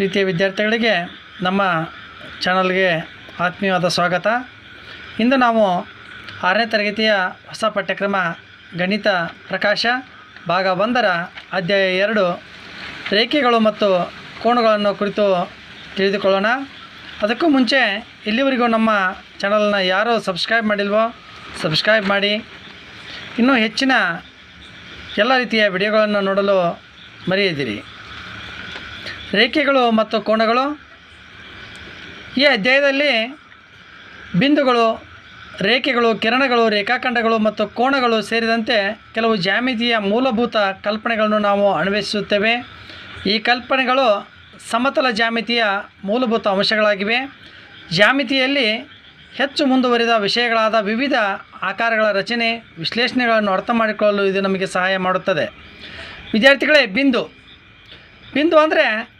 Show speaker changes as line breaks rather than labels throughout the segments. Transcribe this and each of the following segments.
ಪ್ರೀತಿಯ ವಿದ್ಯಾರ್ಥಿಗಳಿಗೆ ನಮ್ಮ ಚಾನಲ್ಗೆ ಆತ್ಮೀಯವಾದ ಸ್ವಾಗತ. ಇಂದು ನಾವು ಆರನೇ ತರಗತಿಯ ಹೊಸ ಪಠ್ಯಕ್ರಮ ಗಣಿತ ಪ್ರಕಾಶ ಭಾಗ ಒಂದರ ಅಧ್ಯಾಯ ಎರಡು. ರೇಖೆಗಳು ಮತ್ತು ಕೋಣಗಳನ್ನು ಕುರಿತು ತಿಳಿದುಕೊಳ್ಳೋಣ. ಅದಕ್ಕೂ ಮುಂಚೆ ಇಲ್ಲಿವರೆಗೂ ನಮ್ಮ ಚಾನಲ್ನ ಯಾರು ಸಬ್ಸ್ಕ್ರೈಬ್ ಮಾಡಿಲ್ವೋ ಸಬ್ಸ್ಕ್ರೈಬ್ ಮಾಡಿ. ಇನ್ನೂ ಹೆಚ್ಚಿನ ಎಲ್ಲ ರೀತಿಯ ವಿಡಿಯೋಗಳನ್ನು ನೋಡಲು ಮರೆಯದಿರಿ. ರೇಖೆಗಳು ಮತ್ತು ಕೋಣಗಳು ಈ ಅಧ್ಯಾಯದಲ್ಲಿ ಬಿಂದುಗಳು, ರೇಖೆಗಳು, ಕಿರಣಗಳು, ರೇಖಾಖಂಡಗಳು ಮತ್ತು ಕೋಣಗಳು ಸೇರಿದಂತೆ ಕೆಲವು ಜ್ಯಾಮಿತಿಯ ಮೂಲಭೂತ ಕಲ್ಪನೆಗಳನ್ನು ನಾವು ಅನ್ವೇಷಿಸುತ್ತೇವೆ. ಈ ಕಲ್ಪನೆಗಳು ಸಮತಲ ಜ್ಯಾಮಿತಿಯ ಮೂಲಭೂತ ಅಂಶಗಳಾಗಿವೆ. ಜ್ಯಾಮಿತಿಯಲ್ಲಿ ಹೆಚ್ಚು ಮುಂದುವರಿದ ವಿಷಯಗಳಾದ ವಿವಿಧ ಆಕಾರಗಳ ರಚನೆ, ವಿಶ್ಲೇಷಣೆಗಳನ್ನು ಅರ್ಥ ಮಾಡಿಕೊಳ್ಳಲು ಇದು ನಮಗೆ ಸಹಾಯ ಮಾಡುತ್ತದೆ. ವಿದ್ಯಾರ್ಥಿಗಳೇ, ಬಿಂದು. ಬಿಂದು ಅಂದರೆ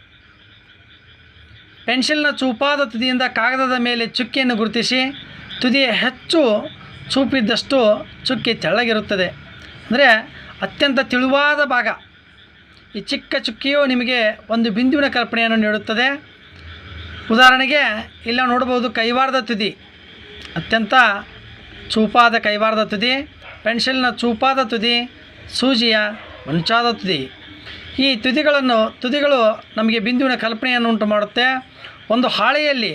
ಪೆನ್ಸಿಲ್ನ ಚೂಪಾದ ತುದಿಯಿಂದ ಕಾಗದದ ಮೇಲೆ ಚುಕ್ಕಿಯನ್ನು ಗುರುತಿಸಿ, ತುದಿಯ ಹೆಚ್ಚು ಚೂಪಿದ್ದಷ್ಟು ಚುಕ್ಕಿ ತೆಳ್ಳಗಿರುತ್ತದೆ. ಅಂದರೆ ಅತ್ಯಂತ ತಿಳುವಾದ ಭಾಗ. ಈ ಚಿಕ್ಕ ಚುಕ್ಕಿಯು ನಿಮಗೆ ಒಂದು ಬಿಂದುವಿನ ಕಲ್ಪನೆಯನ್ನು ನೀಡುತ್ತದೆ. ಉದಾಹರಣೆಗೆ ಇಲ್ಲ ನೋಡಬಹುದು ಕೈವಾರದ ತುದಿ. ಅತ್ಯಂತ ಚೂಪಾದ ಕೈವಾರದ ತುದಿ. ಪೆನ್ಸಿಲ್ನ ಚೂಪಾದ ತುದಿ, ಸೂಜಿಯ ಮುಂಚಾದ ತುದಿ. ಈ ತುದಿಗಳನ್ನು, ತುದಿಗಳು ನಮಗೆ ಬಿಂದುವಿನ ಕಲ್ಪನೆಯನ್ನು ಉಂಟು ಮಾಡುತ್ತೆ. ಒಂದು ಹಾಳೆಯಲ್ಲಿ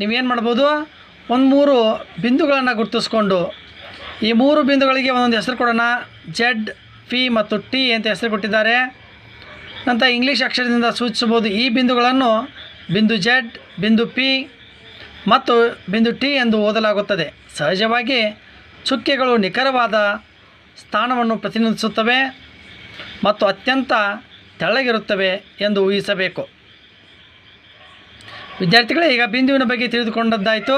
ನೀವೇನು ಮಾಡ್ಬೋದು? ಒಂದು ಮೂರು ಬಿಂದುಗಳನ್ನು ಗುರುತಿಸ್ಕೊಂಡು, ಈ ಮೂರು ಬಿಂದುಗಳಿಗೆ ಒಂದೊಂದು ಹೆಸರು ಕೊಡೋಣ. ಜೆಡ್ ಪಿ ಮತ್ತು ಟಿ ಅಂತ ಹೆಸರು ಕೊಟ್ಟಿದ್ದಾರೆ. ನಂತರ ಇಂಗ್ಲೀಷ್ ಅಕ್ಷರದಿಂದ ಸೂಚಿಸಬಹುದು ಈ ಬಿಂದುಗಳನ್ನು ಬಿಂದು ಜೆಡ್ ಬಿಂದು ಪಿ ಮತ್ತು ಬಿಂದು ಟಿ ಎಂದು ಓದಲಾಗುತ್ತದೆ. ಸಹಜವಾಗಿ ಚುಕ್ಕೆಗಳು ನಿಖರವಾದ ಸ್ಥಾನವನ್ನು ಪ್ರತಿನಿಧಿಸುತ್ತವೆ. ಮತ್ತು ಅತ್ಯಂತ ತೆಳ್ಳಗಿರುತ್ತವೆ ಎಂದು ಊಹಿಸಬೇಕು. ವಿದ್ಯಾರ್ಥಿಗಳೇ, ಈಗ ಬಿಂದುವಿನ ಬಗ್ಗೆ ತಿಳಿದುಕೊಂಡದ್ದಾಯಿತು.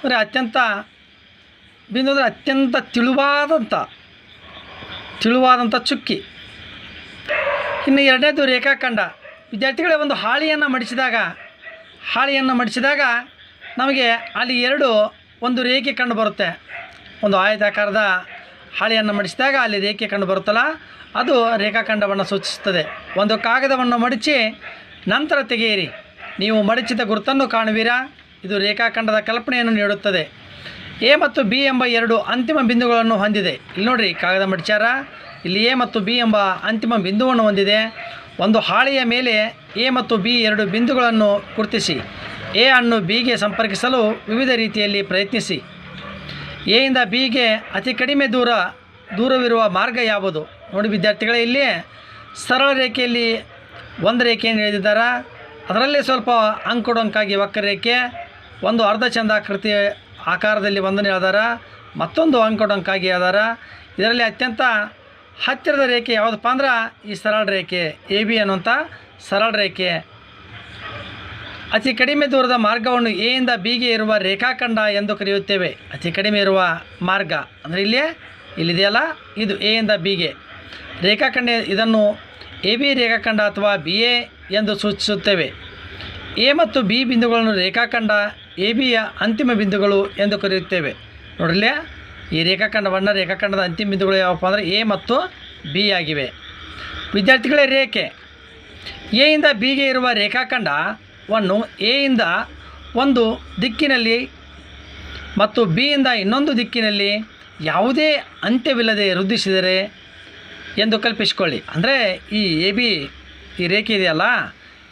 ಅಂದರೆ ಅತ್ಯಂತ, ಬಿಂದು ಅಂದರೆ ಅತ್ಯಂತ ತಿಳುವಾದಂಥ ತಿಳುವಾದಂಥ ಚುಕ್ಕಿ. ಇನ್ನು ಎರಡನೇದು ರೇಖಾಖಂಡ. ವಿದ್ಯಾರ್ಥಿಗಳೇ, ಒಂದು ಹಾಳಿಯನ್ನು ಮಡಿಸಿದಾಗ ಹಾಳಿಯನ್ನು ಮಡಿಸಿದಾಗ ನಮಗೆ ಅಲ್ಲಿ ಎರಡು ಒಂದು ರೇಖೆ ಕಂಡು ಬರುತ್ತೆ. ಒಂದು ಆಯತಾಕಾರದ ಹಾಳೆಯನ್ನು ಮಡಿಸಿದಾಗ ಅಲ್ಲಿ ರೇಖೆ ಕಂಡು ಬರುತ್ತಲ್ಲ, ಅದು ರೇಖಾಖಂಡವನ್ನು ಸೂಚಿಸುತ್ತದೆ. ಒಂದು ಕಾಗದವನ್ನು ಮಡಿಚಿ ನಂತರ ತೆಗೆಯಿರಿ. ನೀವು ಮಡಚಿದ ಗುರುತನ್ನು ಕಾಣುವಿರಾ? ಇದು ರೇಖಾಖಂಡದ ಕಲ್ಪನೆಯನ್ನು ನೀಡುತ್ತದೆ. ಎ ಮತ್ತು ಬಿ ಎಂಬ ಎರಡು ಅಂತಿಮ ಬಿಂದುಗಳನ್ನು ಹೊಂದಿದೆ. ಇಲ್ಲಿ ನೋಡಿರಿ, ಕಾಗದ ಮಡಿಚಾರ ಇಲ್ಲಿ ಎ ಮತ್ತು ಬಿ ಎಂಬ ಅಂತಿಮ ಬಿಂದುವನ್ನು ಹೊಂದಿದೆ. ಒಂದು ಹಾಳೆಯ ಮೇಲೆ ಎ ಮತ್ತು ಬಿ ಎರಡು ಬಿಂದುಗಳನ್ನು ಗುರುತಿಸಿ. ಎ ಅನ್ನು ಬಿಗೆ ಸಂಪರ್ಕಿಸಲು ವಿವಿಧ ರೀತಿಯಲ್ಲಿ ಪ್ರಯತ್ನಿಸಿ. ಎಯಿಂದ ಬಿಗೆ ಅತಿ ಕಡಿಮೆ ದೂರ, ದೂರವಿರುವ ಮಾರ್ಗ ಯಾವುದು? ನೋಡಿ ವಿದ್ಯಾರ್ಥಿಗಳೇ, ಇಲ್ಲಿ ಸರಳ ರೇಖೆಯಲ್ಲಿ ಒಂದು ರೇಖೆಯನ್ನು ಎಳೆದಿದ್ದಾರೆ ಅದರಲ್ಲೇ ಸ್ವಲ್ಪ ಅಂಕುಡೊಂಕಾಗಿ ವಕ್ರರೇಖೆ, ಒಂದು ಅರ್ಧ ಚಂದಾಕೃತಿ ಆಕಾರದಲ್ಲಿ ಒಂದನ್ನು ಹೇಳ್ದಾರ ಮತ್ತೊಂದು ಅಂಕುಡೊಂಕಾಗಿ ಹೇಳ್ದಾರ ಇದರಲ್ಲಿ ಅತ್ಯಂತ ಹತ್ತಿರದ ರೇಖೆ ಯಾವುದಪ್ಪ ಅಂದ್ರೆ ಈ ಸರಳ ರೇಖೆ, ಎ ಬಿ ಅನ್ನುವಂಥ ಸರಳ ರೇಖೆ. ಅತಿ ಕಡಿಮೆ ದೂರದ ಮಾರ್ಗವನ್ನು ಎ ಇಂದ ಬಿಗೆ ಇರುವ ರೇಖಾಖಂಡ ಎಂದು ಕರೆಯುತ್ತೇವೆ. ಅತಿ ಕಡಿಮೆ ಇರುವ ಮಾರ್ಗ ಅಂದರೆ ಇಲ್ಲಿ ಇಲ್ಲಿದೆಯಲ್ಲ? ಇದು ಎ ಇಂದ ಬಿಗೆ ರೇಖಾಖಂಡ ಇದನ್ನು ಎ ಬಿ ರೇಖಾಖಂಡ ಅಥವಾ ಬಿ ಎ ಎಂದು ಸೂಚಿಸುತ್ತೇವೆ. ಎ ಮತ್ತು ಬಿ ಬಿಂದುಗಳನ್ನು ರೇಖಾಖಂಡ, ಎ ಬಿಯ ಅಂತಿಮ ಬಿಂದುಗಳು ಎಂದು ಕರೆಯುತ್ತೇವೆ. ನೋಡಿಲ್ಲ ಈ ರೇಖಾಖಂಡವನ್ನು ರೇಖಾಖಂಡದ ಅಂತಿಮ ಬಿಂದುಗಳು ಯಾವಪ್ಪ ಅಂದರೆ ಎ ಮತ್ತು ಬಿ ಆಗಿವೆ. ವಿದ್ಯಾರ್ಥಿಗಳೇ, ರೇಖೆ. ಎ ಇಂದ ಬಿಗೆ ಇರುವ ರೇಖಾಖಂಡವನ್ನು ಎ ಇಂದ ಒಂದು ದಿಕ್ಕಿನಲ್ಲಿ ಮತ್ತು ಬಿ ಇಂದ ಇನ್ನೊಂದು ದಿಕ್ಕಿನಲ್ಲಿ ಯಾವುದೇ ಅಂತ್ಯವಿಲ್ಲದೆ ವೃದ್ಧಿಸಿದರೆ ಎಂದು ಕಲ್ಪಿಸಿಕೊಳ್ಳಿ. ಅಂದರೆ ಈ ಎ ಬಿ ಈ ರೇಖೆ ಇದೆಯಲ್ಲ,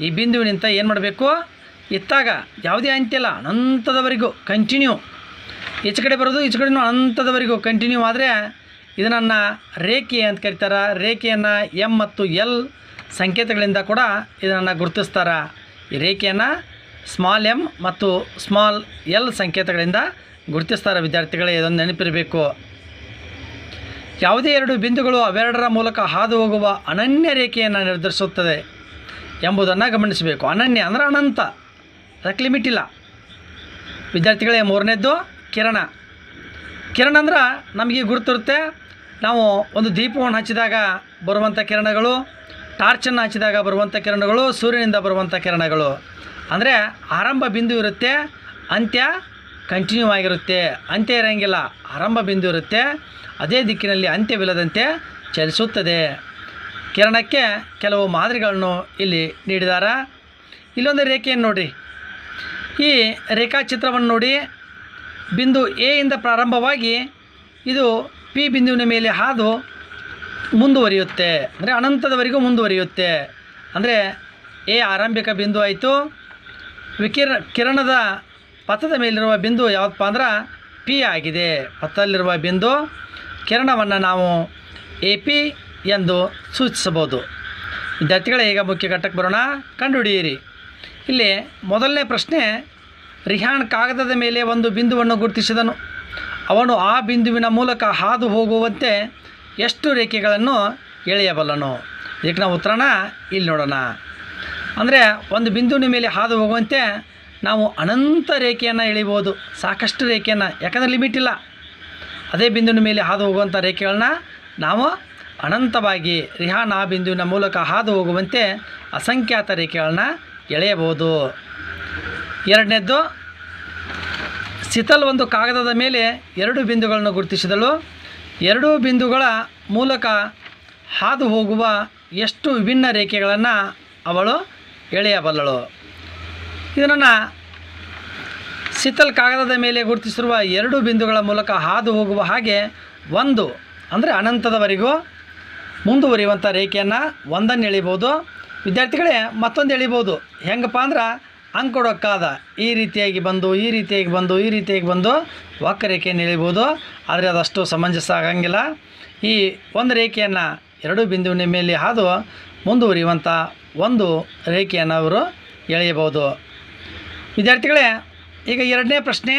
ಈ ಬಿಂದುವಿನಿಂದ ಏನು ಮಾಡಬೇಕು? ಇತ್ತಾಗ ಯಾವುದೇ ಅಂತ್ಯ ಇಲ್ಲ, ಅನಂತದವರೆಗೂ ಕಂಟಿನ್ಯೂ ಈಚೆ ಕಡೆ ಬರೋದು, ಈಚೆ ಕಡೆನೂ ಅನಂತದವರೆಗೂ ಕಂಟಿನ್ಯೂ ಆದರೆ ಇದನ್ನು ರೇಖೆ ಅಂತ ಕರೀತಾರೆ. ರೇಖೆಯನ್ನು ಎಂ ಮತ್ತು ಎಲ್ ಸಂಕೇತಗಳಿಂದ ಕೂಡ ಇದನ್ನು ಗುರುತಿಸ್ತಾರೆ. ಈ ರೇಖೆಯನ್ನು ಸ್ಮಾಲ್ ಎಂ ಮತ್ತು ಸ್ಮಾಲ್ ಎಲ್ ಸಂಕೇತಗಳಿಂದ ಗುರುತಿಸ್ತಾರೆ ವಿದ್ಯಾರ್ಥಿಗಳೇ, ಇದೊಂದು ನೆನಪಿರಬೇಕು. ಯಾವುದೇ ಎರಡು ಬಿಂದುಗಳು ಅವೆರಡರ ಮೂಲಕ ಹಾದು ಹೋಗುವ ಅನನ್ಯ ರೇಖೆಯನ್ನು ನಿರ್ಧರಿಸುತ್ತದೆ ಎಂಬುದನ್ನು ಗಮನಿಸಬೇಕು. ಅನನ್ಯ ಅಂದರೆ ಅನಂತ, ಅದಕ್ಕೆ ಲಿಮಿಟ್ ಇಲ್ಲ. ವಿದ್ಯಾರ್ಥಿಗಳೇ, ಮೂರನೇದ್ದು ಕಿರಣ. ಕಿರಣ ಅಂದ್ರೆ ನಮಗೆ ಗುರುತಿರುತ್ತೆ ನಾವು ಒಂದು ದೀಪವನ್ನು ಹಚ್ಚಿದಾಗ ಬರುವಂಥ ಕಿರಣಗಳು ಟಾರ್ಚನ್ನು ಹಚ್ಚಿದಾಗ ಬರುವಂಥ ಕಿರಣಗಳು, ಸೂರ್ಯನಿಂದ ಬರುವಂಥ ಕಿರಣಗಳು. ಅಂದರೆ ಆರಂಭ ಬಿಂದು ಇರುತ್ತೆ, ಅಂತ್ಯ ಕಂಟಿನ್ಯೂ ಆಗಿರುತ್ತೆ. ಅಂತ್ಯ ಇರೋಂಗಿಲ್ಲ, ಆರಂಭ ಬಿಂದು ಇರುತ್ತೆ. ಅದೇ ದಿಕ್ಕಿನಲ್ಲಿ ಅಂತ್ಯವಿಲ್ಲದಂತೆ ಚಲಿಸುತ್ತದೆ. ಕಿರಣಕ್ಕೆ ಕೆಲವು ಮಾದರಿಗಳನ್ನು ಇಲ್ಲಿ ನೀಡಿದ್ದಾರೆ. ಇಲ್ಲೊಂದು ರೇಖೆಯನ್ನು ನೋಡಿ ಈ ರೇಖಾಚಿತ್ರವನ್ನು ನೋಡಿ. ಬಿಂದು ಎ ಇಂದ ಪ್ರಾರಂಭವಾಗಿ ಇದು ಪಿ ಬಿಂದುವಿನ ಮೇಲೆ ಹಾದು ಮುಂದುವರಿಯುತ್ತೆ. ಅಂದರೆ ಅನಂತದವರೆಗೂ ಮುಂದುವರಿಯುತ್ತೆ. ಅಂದರೆ ಎ ಆರಂಭಿಕ ಬಿಂದು ಆಯಿತು. ವಿಕಿರಣ ಕಿರಣದ ಪಥದ ಮೇಲಿರುವ ಬಿಂದು ಯಾವುದಪ್ಪ ಅಂದ್ರೆ ಪಿ ಆಗಿದೆ. ಪಥದಲ್ಲಿರುವ ಬಿಂದು ಕಿರಣವನ್ನು ನಾವು ಎ ಪಿ ಎಂದು ಸೂಚಿಸಬಹುದು. ವಿದ್ಯಾರ್ಥಿಗಳೇ, ಈಗ ಮುಖ್ಯ ಘಟ್ಟಕ್ಕೆ ಬರೋಣ. ಕಂಡುಹಿಡಿಯಿರಿ. ಇಲ್ಲಿ ಮೊದಲನೇ ಪ್ರಶ್ನೆ, ರಿಹಾನ್ ಕಾಗದದ ಮೇಲೆ ಒಂದು ಬಿಂದುವನ್ನು ಗುರುತಿಸಿದನು. ಅವನು ಆ ಬಿಂದುವಿನ ಮೂಲಕ ಹಾದು ಹೋಗುವಂತೆ ಎಷ್ಟು ರೇಖೆಗಳನ್ನು ಎಳೆಯಬಲ್ಲನು? ಇದಕ್ಕೆ ನಾವು ಉತ್ತರನ ಇಲ್ಲಿ ನೋಡೋಣ. ಅಂದರೆ ಒಂದು ಬಿಂದುವಿನ ಮೇಲೆ ಹಾದು ಹೋಗುವಂತೆ ನಾವು ಅನಂತ ರೇಖೆಯನ್ನು ಎಳಿಬೋದು ಸಾಕಷ್ಟು ರೇಖೆಯನ್ನು, ಯಾಕಂದರೆ ಲಿಮಿಟ್ ಇಲ್ಲ. ಅದೇ ಬಿಂದುವಿನ ಮೇಲೆ ಹಾದು ಹೋಗುವಂಥ ರೇಖೆಗಳನ್ನ ನಾವು ಅನಂತವಾಗಿ ರಿಹಾನ್ ಆ ಬಿಂದುವಿನ ಮೂಲಕ ಹಾದು ಹೋಗುವಂತೆ ಅಸಂಖ್ಯಾತ ರೇಖೆಗಳನ್ನ ಎಳೆಯಬಹುದು. ಎರಡನೇದ್ದು ಸಿತಲ್ ಒಂದು ಕಾಗದದ ಮೇಲೆ ಎರಡು ಬಿಂದುಗಳನ್ನು ಗುರುತಿಸಿದಳು. ಎರಡೂ ಬಿಂದುಗಳ ಮೂಲಕ ಹಾದು ಹೋಗುವ ಎಷ್ಟು ವಿಭಿನ್ನ ರೇಖೆಗಳನ್ನು ಅವಳು ಎಳೆಯಬಲ್ಲಳು. ಇದನ್ನು ಸಿತಲ್ ಕಾಗದದ ಮೇಲೆ ಗುರುತಿಸಿರುವ ಎರಡು ಬಿಂದುಗಳ ಮೂಲಕ ಹಾದು ಹೋಗುವ ಹಾಗೆ ಒಂದು, ಅಂದರೆ ಅನಂತದವರೆಗೂ ಮುಂದುವರಿಯುವಂಥ ರೇಖೆಯನ್ನು ಒಂದನ್ನು ಎಳಿಬೋದು ವಿದ್ಯಾರ್ಥಿಗಳೇ ಮತ್ತೊಂದು ಎಳಿಬೋದು ಹೆಂಗಪ್ಪ ಅಂದ್ರೆ ಅಂಕೊಡೋಕ್ಕಾದ ಈ ರೀತಿಯಾಗಿ ಬಂದು, ಈ ರೀತಿಯಾಗಿ ಬಂದು, ಈ ರೀತಿಯಾಗಿ ಬಂದು ವಕ್ರರೇಖೆಯನ್ನು ಎಳಿಬೋದು ಆದರೆ ಅದಷ್ಟು ಸಮಂಜಸ ಆಗಂಗಿಲ್ಲ. ಈ ಒಂದು ರೇಖೆಯನ್ನು ಎರಡು ಬಿಂದುವಿನ ಮೇಲೆ ಹಾದು ಮುಂದುವರಿಯುವಂಥ ಒಂದು ರೇಖೆಯನ್ನು ಅವರು ಎಳೆಯಬಹುದು. ವಿದ್ಯಾರ್ಥಿಗಳೇ, ಈಗ ಎರಡನೇ ಪ್ರಶ್ನೆ.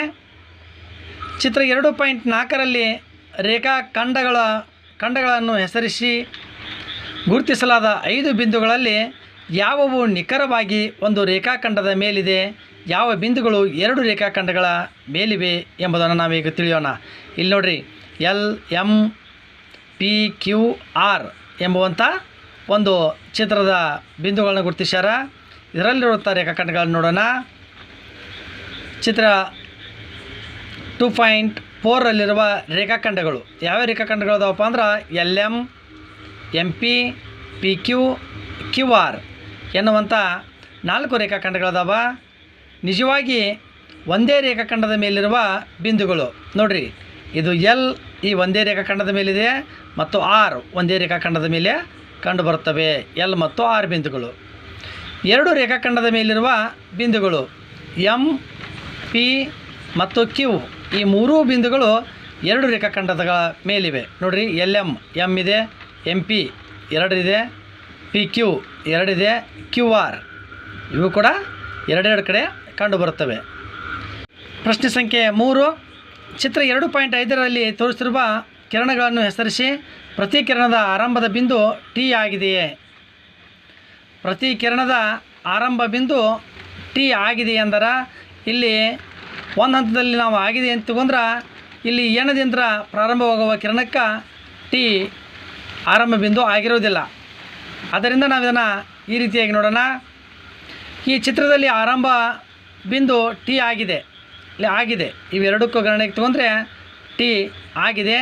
ಚಿತ್ರ ಎರಡು ಪಾಯಿಂಟ್ ನಾಲ್ಕರಲ್ಲಿ ರೇಖಾ ಖಂಡಗಳ, ಖಂಡಗಳನ್ನು ಹೆಸರಿಸಿ ಗುರುತಿಸಲಾದ ಐದು ಬಿಂದುಗಳಲ್ಲಿ ಯಾವುವು ನಿಖರವಾಗಿ ಒಂದು ರೇಖಾಖಂಡದ ಮೇಲಿದೆ, ಯಾವ ಬಿಂದುಗಳು ಎರಡು ರೇಖಾಖಂಡಗಳ ಮೇಲಿವೆ ಎಂಬುದನ್ನು ನಾವೀಗ ತಿಳಿಯೋಣ. ಇಲ್ಲಿ ನೋಡ್ರಿ, L M P, Q, R ಎಂಬುವಂಥ ಒಂದು ಚಿತ್ರದ ಬಿಂದುಗಳನ್ನು ಗುರುತಿಸ್ಯಾರ. ಇದರಲ್ಲಿರುವಂಥ ರೇಖಾಖಂಡಗಳನ್ನು ನೋಡೋಣ. ಚಿತ್ರ ಟು ಪಾಯಿಂಟ್ ಫೋರಲ್ಲಿರುವ ರೇಖಾಖಂಡಗಳು. ಯಾವ ರೇಖಾಖಂಡಗಳು ಅದಾವಪ್ಪ ಅಂದ್ರೆ, L M M P P, Q Q, R. ಎನ್ನುವಂಥ ನಾಲ್ಕು ರೇಖಾಖಂಡಗಳದಾವ. ನಿಜವಾಗಿ ಒಂದೇ ರೇಖಾಖಂಡದ ಮೇಲಿರುವ ಬಿಂದುಗಳು. ನೋಡ್ರಿ, ಇದು ಎಲ್ ಈ ಒಂದೇ ರೇಖಾಖಂಡದ ಮೇಲಿದೆ ಮತ್ತು ಆರ್ ಒಂದೇ ರೇಖಾಖಂಡದ ಮೇಲೆ ಕಂಡುಬರುತ್ತವೆ. ಎಲ್ ಮತ್ತು ಆರ್ ಬಿಂದುಗಳು. ಎರಡು ರೇಖಾಖಂಡದ ಮೇಲಿರುವ ಬಿಂದುಗಳು ಎಂ ಪಿ ಮತ್ತು ಕ್ಯೂ ಈ ಮೂರೂ ಬಿಂದುಗಳು ಎರಡು ರೇಖಾಖಂಡದ ಮೇಲಿವೆ. ನೋಡ್ರಿ ಎಲ್ ಎಂ ಎಂ ಇದೆ ಎಂ ಪಿ ಎರಡಿದೆ ಪಿ ಕ್ಯೂ ಎರಡಿದೆ, ಕ್ಯೂ ಆರ್. ಇವು ಕೂಡ ಎರಡೆರಡು ಕಡೆ ಕಂಡುಬರುತ್ತವೆ ಪ್ರಶ್ನೆ ಸಂಖ್ಯೆ ಮೂರು. ಚಿತ್ರ ಎರಡು ಪಾಯಿಂಟ್ ಐದರಲ್ಲಿ ತೋರಿಸಿರುವ ಕಿರಣಗಳನ್ನು ಹೆಸರಿಸಿ ಪ್ರತಿ ಕಿರಣದ ಆರಂಭದ ಬಿಂದು ಟಿ ಆಗಿದೆಯೇ? ಪ್ರತಿ ಕಿರಣದ ಆರಂಭ ಬಿಂದು ಟಿ ಆಗಿದೆ ಅಂದರೆ? ಇಲ್ಲಿ ಒಂದು ಹಂತದಲ್ಲಿ ನಾವು ಆಗಿದೆ ಅಂತ ತಗೊಂಡ್ರೆ ಇಲ್ಲಿ ಎಣದಿಂದ ಪ್ರಾರಂಭವಾಗುವ ಕಿರಣಕ್ಕೆ ಟಿ ಆರಂಭ ಬಿಂದು ಆಗಿರೋದಿಲ್ಲ ಆದ್ದರಿಂದ ನಾವು ಇದನ್ನು ಈ ರೀತಿಯಾಗಿ ನೋಡೋಣ. ಈ ಚಿತ್ರದಲ್ಲಿ ಆರಂಭ ಬಿಂದು ಟಿ ಆಗಿದೆ. ಇಲ್ಲಿ ಆಗಿದೆ. ಇವೆರಡಕ್ಕೂ ಗಣನೆಗೆ ತಗೊಂಡ್ರೆ ಟಿ ಆಗಿದೆ.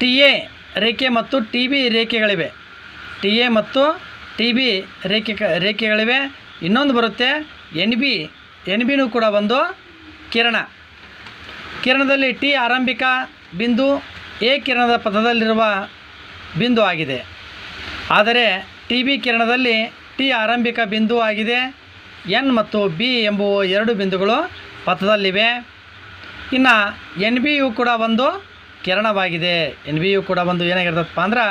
ಟಿ ಎ ರೇಖೆ ಮತ್ತು ಟಿ ಬಿ ರೇಖೆಗಳಿವೆ. ಟಿ ಎ ಮತ್ತು ಟಿ ಬಿ ರೇಖೆ ರೇಖೆಗಳಿವೆ. ಇನ್ನೊಂದು ಬರುತ್ತೆ ಎನ್ ಬಿ ಎನ್ ಬಿನೂ ಕೂಡ ಒಂದು ಕಿರಣ. ಕಿರಣದಲ್ಲಿ ಟಿ ಆರಂಭಿಕ ಬಿಂದು, ಎ ಕಿರಣದ ಪಥದಲ್ಲಿರುವ ಬಿಂದು ಆಗಿದೆ. ಆದರೆ ಟಿ ಬಿ ಕಿರಣದಲ್ಲಿ ಟಿ ಆರಂಭಿಕ ಬಿಂದು ಆಗಿದೆ. ಎನ್ ಮತ್ತು ಬಿ ಎಂಬುವ ಎರಡು ಬಿಂದುಗಳು ಪಥದಲ್ಲಿವೆ. ಇನ್ನು ಎನ್ ಬಿ ಯು ಕೂಡ ಒಂದು ಕಿರಣವಾಗಿದೆ. ಎನ್ ಬಿ ಯು ಕೂಡ ಒಂದು ಏನಾಗಿರ್ತದಪ್ಪ ಅಂದ್ರೆ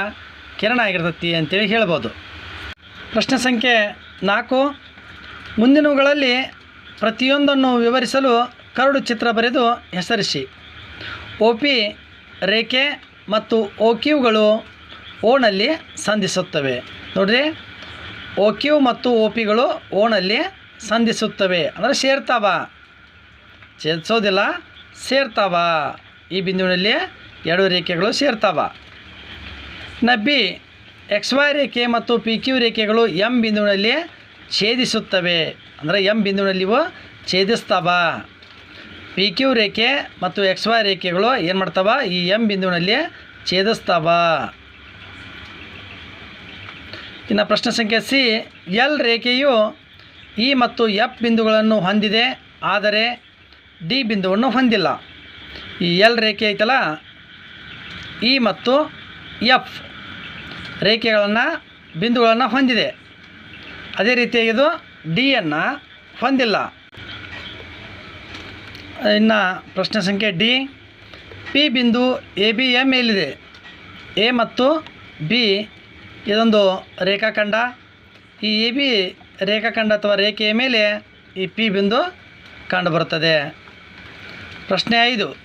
ಕಿರಣ ಆಗಿರ್ತತಿ ಅಂತೇಳಿ ಹೇಳ್ಬೋದು. ಪ್ರಶ್ನೆ ಸಂಖ್ಯೆ ನಾಲ್ಕು. ಮುಂದಿನವುಗಳಲ್ಲಿ ಪ್ರತಿಯೊಂದನ್ನು ವಿವರಿಸಲು ಕರಡು ಚಿತ್ರ ಬರೆದು ಹೆಸರಿಸಿ. ಓ ಪಿ ರೇಖೆ ಮತ್ತು ಓ ಕ್ಯೂಗಳು ಓನಲ್ಲಿ ಸಂಧಿಸುತ್ತವೆ. ನೋಡ್ರಿ ಓ ಕ್ಯೂ ಮತ್ತು ಓ ಪಿಗಳು ಓನಲ್ಲಿ ಸಂಧಿಸುತ್ತವೆ. ಅಂದರೆ ಸೇರ್ತಾವ. ಛೇದಿಸೋದಿಲ್ಲ ಸೇರ್ತಾವ. ಈ ಬಿಂದುವಿನಲ್ಲಿ ಎರಡು ರೇಖೆಗಳು ಸೇರ್ತಾವ. ನಬ್ಬಿ, ಎಕ್ಸ್ ವೈ ರೇಖೆ ಮತ್ತು ಪಿ ಕ್ಯೂ ರೇಖೆಗಳು ಎಂ ಬಿಂದುವಿನಲ್ಲಿ ಛೇದಿಸುತ್ತವೆ. ಅಂದರೆ ಎಂ ಬಿಂದುವಿನಲ್ಲಿ ಇವು ಛೇದಿಸ್ತಾವ. ಪಿ ಕ್ಯೂ ರೇಖೆ ಮತ್ತು ಎಕ್ಸ್ ವೈ ರೇಖೆಗಳು ಏನು ಮಾಡ್ತಾವ? ಈ ಎಂ ಬಿಂದುವಿನಲ್ಲಿ ಛೇದಿಸ್ತಾವ. ಇನ್ನು ಪ್ರಶ್ನೆ ಸಂಖ್ಯೆ ಸಿ, ಎಲ್ ರೇಖೆಯು ಇ ಮತ್ತು ಎಫ್ ಬಿಂದುಗಳನ್ನು ಹೊಂದಿದೆ, ಆದರೆ ಡಿ ಬಿಂದುವನ್ನು ಹೊಂದಿಲ್ಲ. ಈ ಎಲ್ ರೇಖೆ ಐತಲ್ಲ? ಇ ಮತ್ತು ಎಫ್ ರೇಖೆಗಳನ್ನು, ಬಿಂದುಗಳನ್ನು ಹೊಂದಿದೆ. ಅದೇ ರೀತಿಯಾಗಿ ಇದು ಡಿಯನ್ನು ಹೊಂದಿಲ್ಲ. ಇನ್ನು ಪ್ರಶ್ನೆ ಸಂಖ್ಯೆ ಡಿ, ಪಿ ಬಿಂದು ಎ ಬಿ ಎ ಮೇಲಿದೆ. ಎ ಮತ್ತು ಬಿ ಇದೊಂದು ರೇಖಾಖಂಡ. ಈ ಎ ಬಿ ರೇಖಾಖಂಡ ಅಥವಾ ರೇಖೆಯ ಮೇಲೆ ಈ ಪಿ ಬಿಂದು ಕಂಡುಬರುತ್ತದೆ. ಪ್ರಶ್ನೆ ಐದು.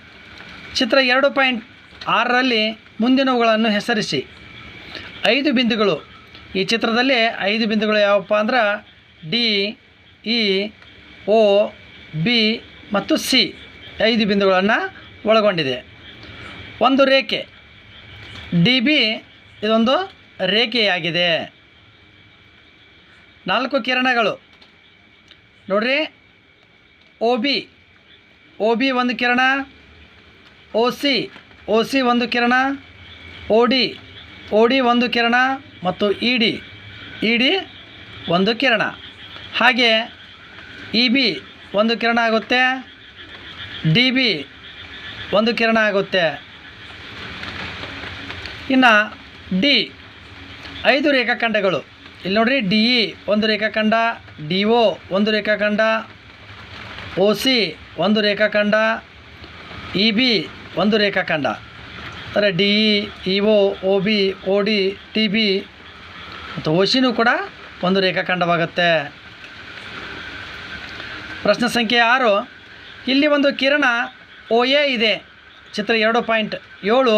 ಚಿತ್ರ ಎರಡು ಪಾಯಿಂಟ್ ಆರರಲ್ಲಿ ಮುಂದಿನವುಗಳನ್ನು ಹೆಸರಿಸಿ. ಐದು ಬಿಂದುಗಳು. ಈ ಚಿತ್ರದಲ್ಲಿ ಐದು ಬಿಂದುಗಳು ಯಾವಪ್ಪ ಅಂದ್ರೆ ಡಿ ಇ ಓ ಬಿ ಮತ್ತು ಸಿ ಐದು ಬಿಂದುಗಳನ್ನು ಒಳಗೊಂಡಿದೆ. ಒಂದು ರೇಖೆ. ಡಿ ಬಿ ಇದೊಂದು ರೇಖೆಯಾಗಿದೆ. ನಾಲ್ಕು ಕಿರಣಗಳು. ನೋಡ್ರಿ. ಒ ಬಿ ಒ ಬಿ ಒಂದು ಕಿರಣ. ಓ ಸಿ ಒ ಸಿ ಒಂದು ಕಿರಣ. ಓ ಡಿ ಓ ಡಿ ಒಂದು ಕಿರಣ ಮತ್ತು ಇ ಡಿ ಇ ಡಿ ಒಂದು ಕಿರಣ. ಹಾಗೆ ಇ ಬಿ ಒಂದು ಕಿರಣ ಆಗುತ್ತೆ. ಡಿ ಬಿ ಒಂದು ಕಿರಣ ಆಗುತ್ತೆ. ಇನ್ನು ಡಿ ಐದು ರೇಖಾಖಂಡಗಳು. ಇಲ್ಲಿ ನೋಡ್ರಿ ಡಿ ಇ ಒಂದು ರೇಖಾಖಂಡ ಡಿ ಒ ಒಂದು ರೇಖಾಖಂಡ ಒ ಸಿ ಒಂದು ರೇಖಾಖಂಡ ಇ ಬಿ ಒಂದು ರೇಖಾಖಂಡ. ಅಂದರೆ D E O O B O D T B ಮತ್ತು ಒ ಸಿನೂ ಕೂಡ ಒಂದು ರೇಖಾಖಂಡವಾಗುತ್ತೆ. ಪ್ರಶ್ನೆ ಸಂಖ್ಯೆ ಆರು. ಇಲ್ಲಿ ಒಂದು ಕಿರಣ ಓ ಎ ಇದೆ. ಚಿತ್ರ ಎರಡು ಪಾಯಿಂಟ್ ಏಳು.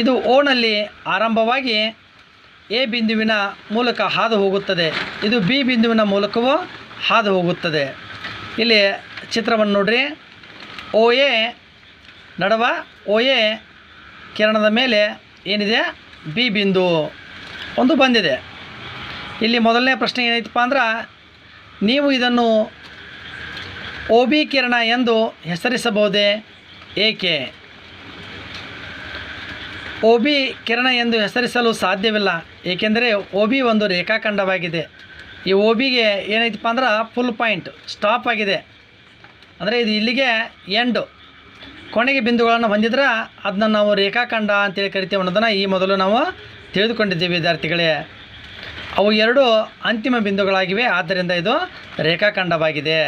ಇದು ಓನಲ್ಲಿ ಆರಂಭವಾಗಿ ಎ ಬಿಂದುವಿನ ಮೂಲಕ ಹಾದು ಹೋಗುತ್ತದೆ. ಇದು ಬಿ ಬಿಂದುವಿನ ಮೂಲಕವೂ ಹಾದು ಹೋಗುತ್ತದೆ. ಇಲ್ಲಿ ಚಿತ್ರವನ್ನು ನೋಡ್ರಿ. ಓ ಎ ನಡುವ ಓ ಎ ಕಿರಣದ ಮೇಲೆ ಏನಿದೆ? ಬಿ ಬಿಂದು ಒಂದು ಬಂದಿದೆ. ಇಲ್ಲಿ ಮೊದಲನೇ ಪ್ರಶ್ನೆ ಏನೈತಪ್ಪ ಅಂದ್ರೆ, ನೀವು ಇದನ್ನು ಓ ಬಿ ಕಿರಣ ಎಂದು ಹೆಸರಿಸಬಹುದೇ? ಏಕೆ? ಒ ಬಿ ಕಿರಣ ಎಂದು ಹೆಸರಿಸಲು ಸಾಧ್ಯವಿಲ್ಲ, ಏಕೆಂದರೆ ಓಬಿ ಒಂದು ರೇಖಾಖಂಡವಾಗಿದೆ. ಈ ಓಬಿಗೆ ಬಿಗೆ ಏನೈತಪ್ಪ ಅಂದ್ರೆ ಫುಲ್ ಪಾಯಿಂಟ್ ಸ್ಟಾಪ್ ಆಗಿದೆ. ಅಂದರೆ ಇದು ಇಲ್ಲಿಗೆ ಎಂಡು ಕೊನೆಗೆ ಬಿಂದುಗಳನ್ನು ಹೊಂದಿದ್ರೆ ಅದನ್ನ ನಾವು ರೇಖಾಖಂಡ ಅಂತೇಳಿ ಕರಿತೀವಿ ಅನ್ನೋದನ್ನು ಈ ಮೊದಲು ನಾವು ತಿಳಿದುಕೊಂಡಿದ್ದೀವಿ, ವಿದ್ಯಾರ್ಥಿಗಳೇ. ಅವು ಎರಡು ಅಂತಿಮ ಬಿಂದುಗಳಾಗಿವೆ, ಆದ್ದರಿಂದ ಇದು ರೇಖಾಖಂಡವಾಗಿದೆ.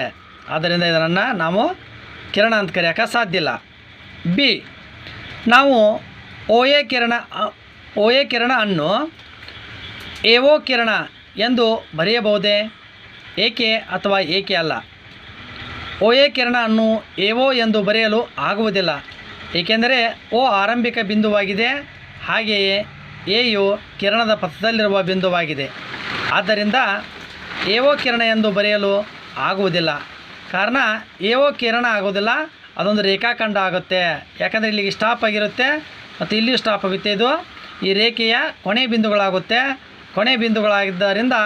ಆದ್ದರಿಂದ ಇದನ್ನು ನಾವು ಕಿರಣ ಅಂತ ಕರೆಯೋಕೆ ಸಾಧ್ಯ ಇಲ್ಲ. ಬಿ ನಾವು ಓ ಎ ಕಿರಣ ಓ ಎ ಕಿರಣ ಅನ್ನು ಎ ಓ ಕಿರಣ ಎಂದು ಬರೆಯಬಹುದೇ? ಏಕೆ ಅಥವಾ ಏಕೆ ಅಲ್ಲ? ಓ ಎ ಕಿರಣ ಅನ್ನು ಎ ಓ ಎಂದು ಬರೆಯಲು ಆಗುವುದಿಲ್ಲ. ಏಕೆಂದರೆ ಓ ಆರಂಭಿಕ ಬಿಂದುವಾಗಿದೆ, ಹಾಗೆಯೇ ಎಯು ಕಿರಣದ ಪಥದಲ್ಲಿರುವ ಬಿಂದುವಾಗಿದೆ. ಆದ್ದರಿಂದ ಎ ಓ ಕಿರಣ ಎಂದು ಬರೆಯಲು ಆಗುವುದಿಲ್ಲ. ಕಾರಣ ಎ ಓ ಕಿರಣ ಆಗುವುದಿಲ್ಲ, ಅದೊಂದು ರೇಖಾಖಂಡ ಆಗುತ್ತೆ. ಯಾಕಂದರೆ ಇಲ್ಲಿಗೆ ಸ್ಟಾಪ್ ಆಗಿರುತ್ತೆ. ಮತ್ತು ಇಲ್ಲಿಯೂ ಸ್ಟಾಪ್ ಆಗುತ್ತೆ ಇದು. ಈ ರೇಖೆಯ ಕೊನೆ ಬಿಂದುಗಳಾಗುತ್ತೆ. ಕೊನೆ ಬಿಂದುಗಳಾಗಿದ್ದರಿಂದ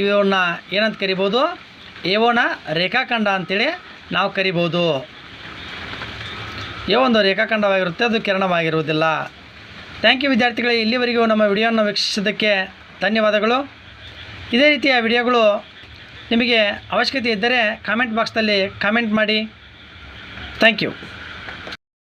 ಇವನ್ನ ಏನಂತ ಕರಿಬೋದು? ಏವೋನ ರೇಖಾಖಂಡ ಅಂತೇಳಿ ನಾವು ಕರಿಬೋದು. ಏ ಒಂದು ರೇಖಾಖಂಡವಾಗಿರುತ್ತೆ, ಅದು ಕಿರಣವಾಗಿರುವುದಿಲ್ಲ. ಥ್ಯಾಂಕ್ ಯು ವಿದ್ಯಾರ್ಥಿಗಳೇ, ಇಲ್ಲಿವರೆಗೂ ನಮ್ಮ ವಿಡಿಯೋವನ್ನು ವೀಕ್ಷಿಸಿದ್ದಕ್ಕೆ ಧನ್ಯವಾದಗಳು. ಇದೇ ರೀತಿಯ ವಿಡಿಯೋಗಳು ನಿಮಗೆ ಅವಶ್ಯಕತೆ ಇದ್ದರೆ ಕಾಮೆಂಟ್ ಬಾಕ್ಸ್ನಲ್ಲಿ ಕಾಮೆಂಟ್ ಮಾಡಿ. Thank you